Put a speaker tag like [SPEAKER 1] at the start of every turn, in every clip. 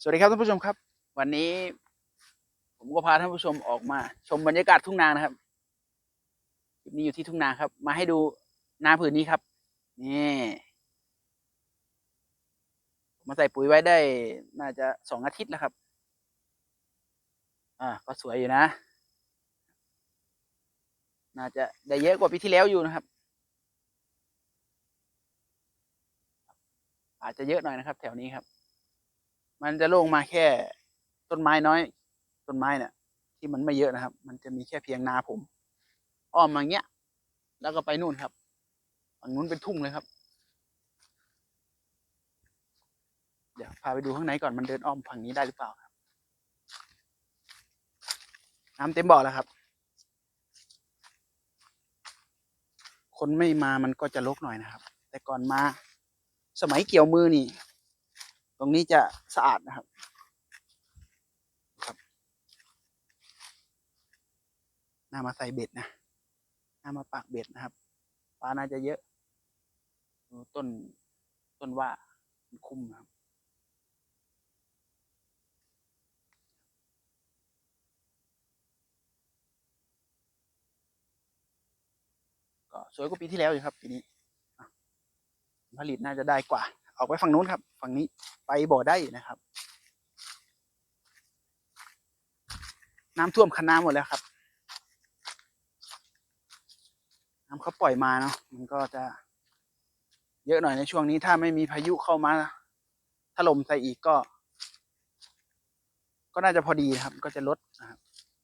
[SPEAKER 1] สวัสดีครับท่านผู้ชมครับ วันนี้ ผมก็พาท่านผู้ชมออกมา ชมบรรยากาศทุ่งนานะครับคลิปนี้อยู่ที่ทุ่งนาครับ มาให้ดูนาผืนนี้ครับนี่ผมมาใส่ปุ๋ยไว้ได้ น่าจะสองอาทิตย์แล้วครับ อ่า ก็สวยอยู่นะ น่าจะได้เยอะกว่าปีที่แล้วอยู่นะครับ อาจจะเยอะหน่อยนะครับ แถวนี้ครับ มันจะโล่งมาแค่ต้นไม้น้อย ต้นไม้เนี่ยที่มันไม่เยอะนะครับ มันจะมีแค่เพียงนาผม อ้อมมาอย่างเงี้ย แล้วก็ไปนู่นครับฝั่งนู้นเป็นทุ่งเลยครับ เดี๋ยวพาไปดูข้างในก่อนมันเดินอ้อมฝั่งนี้ได้หรือเปล่าครับ น้ำเต็มบ่อแล้วครับ คนไม่มามันก็จะรกหน่อยนะครับ แต่ก่อนมา สมัยเกี่ยวมือนี่ ตรงนี้จะสะอาดนะครับน่ามาใส่เบ็ดนะน่ามาปักเบ็ดนะครับปลาน่าจะเยอะดูต้นต้นว่าคุ้มนะครับก็สวยกว่าปีที่แล้วอยู่ครับปีนี้อ่ผลิตน่าจะได้กว่า ออกไปฝั่งนู้นครับ ฝั่งนี้ไปบ่อได้นะครับ น้ำท่วมคันนาหมดแล้วครับ น้ำเขาปล่อยมาเนาะมันก็จะ เยอะหน่อยในช่วงนี้ถ้าไม่มีพายุเข้ามาถล่มใส่อีกก็ ก็น่าจะพอดีครับ ก็จะลดนะครับ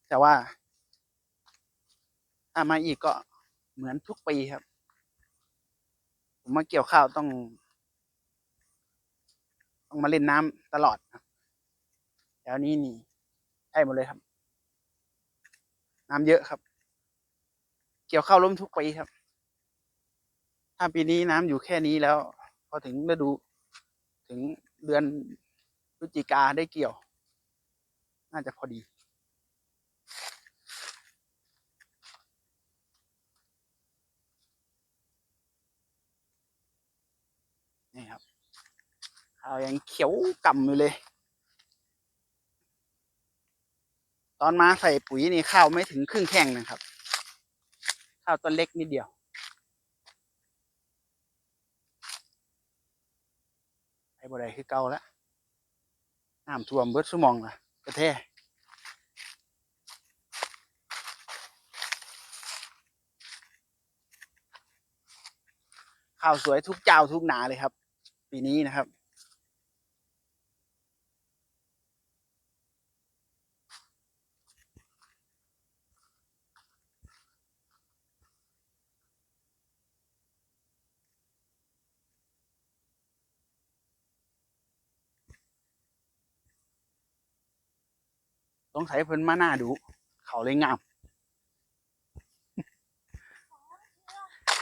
[SPEAKER 1] แต่ว่าถ้ามาอีกก็เหมือนทุกปีครับ ผมมาเกี่ยวข้าวต้อง ต้องมาเล่นน้ำตลอดครับแล้วนี้นี่ได้หมดเลยครับ น้ำเยอะครับ เกี่ยวข้าวล้มทุกปีครับ ถ้าปีนี้น้ำอยู่แค่นี้แล้ว พอถึงฤดู ถึงเดือนพฤศจิกาได้เกี่ยว น่าจะพอดี นี่ครับ ข้าวยังเขียวก่ำอยู่เลย ตอนมาใส่ปุ๋ยนี่ข้าวไม่ถึงครึ่งแข้งนะครับ ข้าวต้นเล็กนิดเดียว ไอ้บ่ได้คือเก่าแล้วน้ำท่วมเบิดสมองละกระแทข้าวสวยทุกเจ้าทุกหนาเลยครับ ปีนี้นะครับ ต้องใส่เพิ่นมาหน้าดู เขาเลยงาม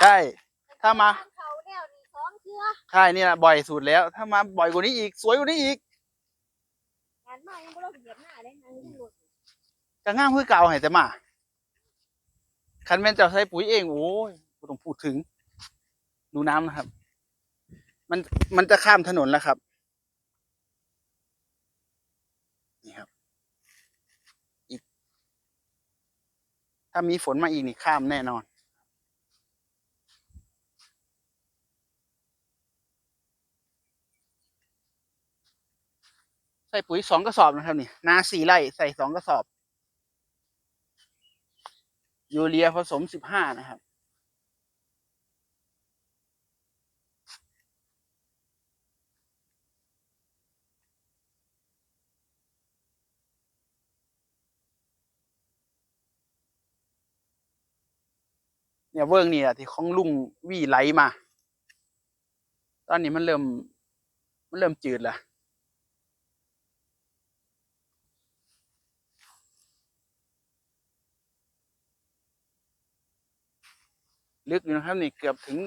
[SPEAKER 1] ใช่ ถ้ามา
[SPEAKER 2] เขาแล้วนี่สองเชือ
[SPEAKER 1] ใช่นี่แหละบ่อยสุดแล้ว ถ้ามาบ่อยกว่านี้อีก สวยกว่านี้อีก
[SPEAKER 2] งานมายังบ่ต้องเหยียบหน้าเลยนางยังหลุด
[SPEAKER 1] จะงามคือเก่าให้แต่มาคันแม่นเจ้าใช้ปุ๋ยเองโอ้ยบ่ต้องพูดถึง ดูน้ำนะครับ มันมันจะข้ามถนนแล้วครับ นี่ครับ อีก ถ้ามีฝนมาอีกนี่ข้ามแน่นอนใส่ปุ๋ยสองกระสอบนะครับนี่นาสี่ไร่ใส่สองกระสอบ ยูเรียผสมสิบห้านะครับ เนี่ยเวิร์กนี่แหละที่ของลุงวี่ไหลมา ตอนนี้มันเริ่ม มันเริ่มจืดล้วลึกอยู่นะครับนี่เกือบถึง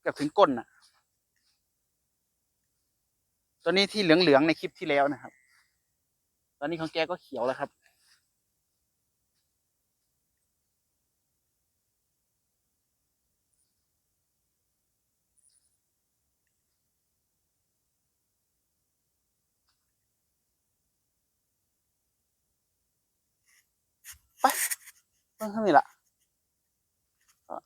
[SPEAKER 1] เกือบถึงก้นน่ะตัวนี้ที่เหลืองๆในคลิปที่แล้วนะครับ ตอนนี้ของแกก็เขียวแล้วครับ ไปเพิ่งเท่านี้ละ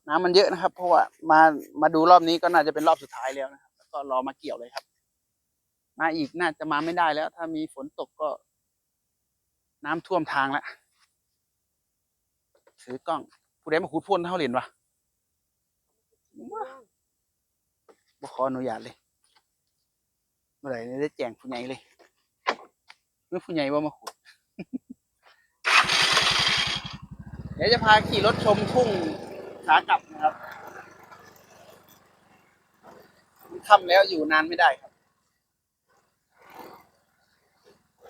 [SPEAKER 1] น้ำมันเยอะนะครับ เพราะว่ามามาดูรอบนี้ก็น่าจะเป็นรอบสุดท้ายแล้วนะครับแล้วก็รอมาเกี่ยวเลยครับ มาอีกน่าจะมาไม่ได้แล้ว ถ้ามีฝนตกก็ น้ำท่วมทางแล้วถือกล้องผู้ใดมาขุดพ่นเท่าเหรียญวะบ่ขออนุญาตเลยเมื่อไหร่ได้แจ้งผู้ใหญ่เลยเมื่อผู้ใหญ่ว่ามาขุด เดี๋ยวจะพาขี่รถชมทุ่งขากลับนะครับมันค่ำแล้วอยู่นานไม่ได้ครับ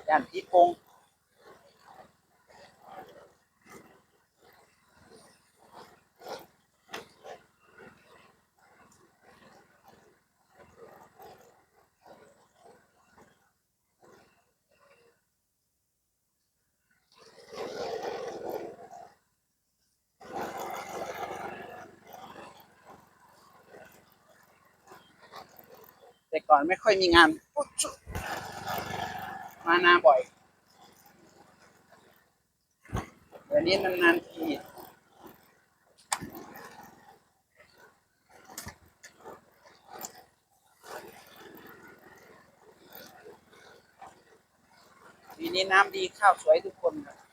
[SPEAKER 1] ย่านพีโพง ต่ก่อนไม่ค่อยมีงาน มานาบ่อยเดี๋ยวนี้นานๆทีปีนี้น้ำดีข้าวสวยทุกคนครับ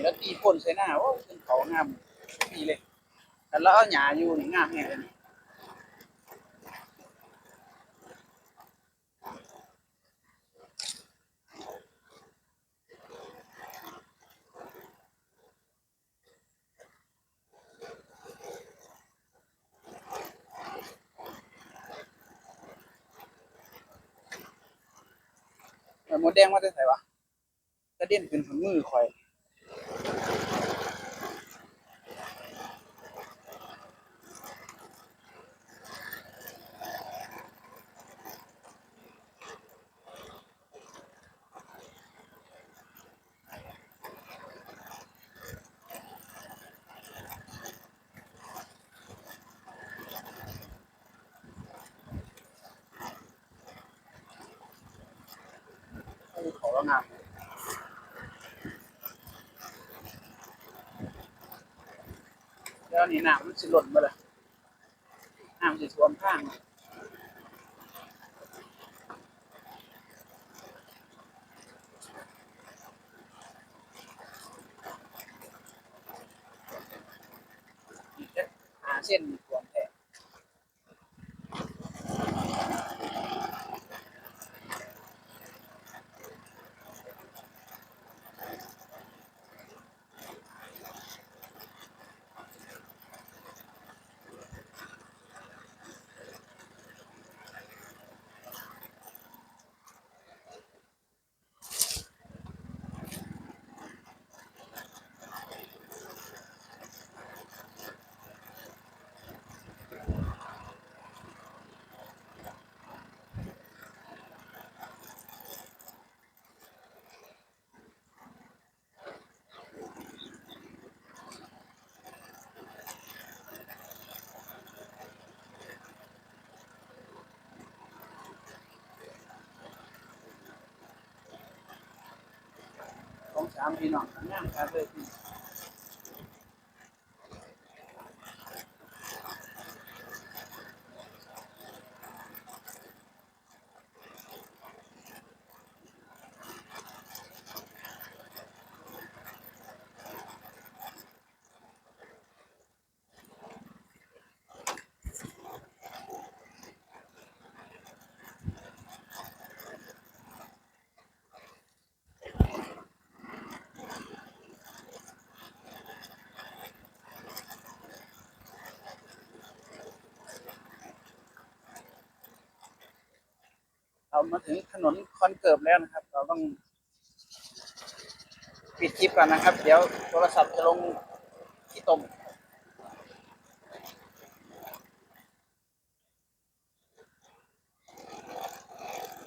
[SPEAKER 1] แล้วตีพ่นใส่หน้าโอ้ขึ้นเขางามดีเลยแต่แล้วเอาหญ้าอยู่นี่งามแน่เลยมดแดงว่าจะใส่วะกระเด็นขึ้นถึงมือคอย ภูเขาแล้วงามแล้วนี่น้ำมันสิหล่นมาเลยน้ำสิท่วมข้างเส้น สามพี่น้องทั้งงามกันเลย เรามาถึงถนนคอนเกิร์บแล้วนะครับ เราต้อง ปิดคลิปก่อนนะครับ เดี๋ยวโทรศัพท์จะลงที่ตม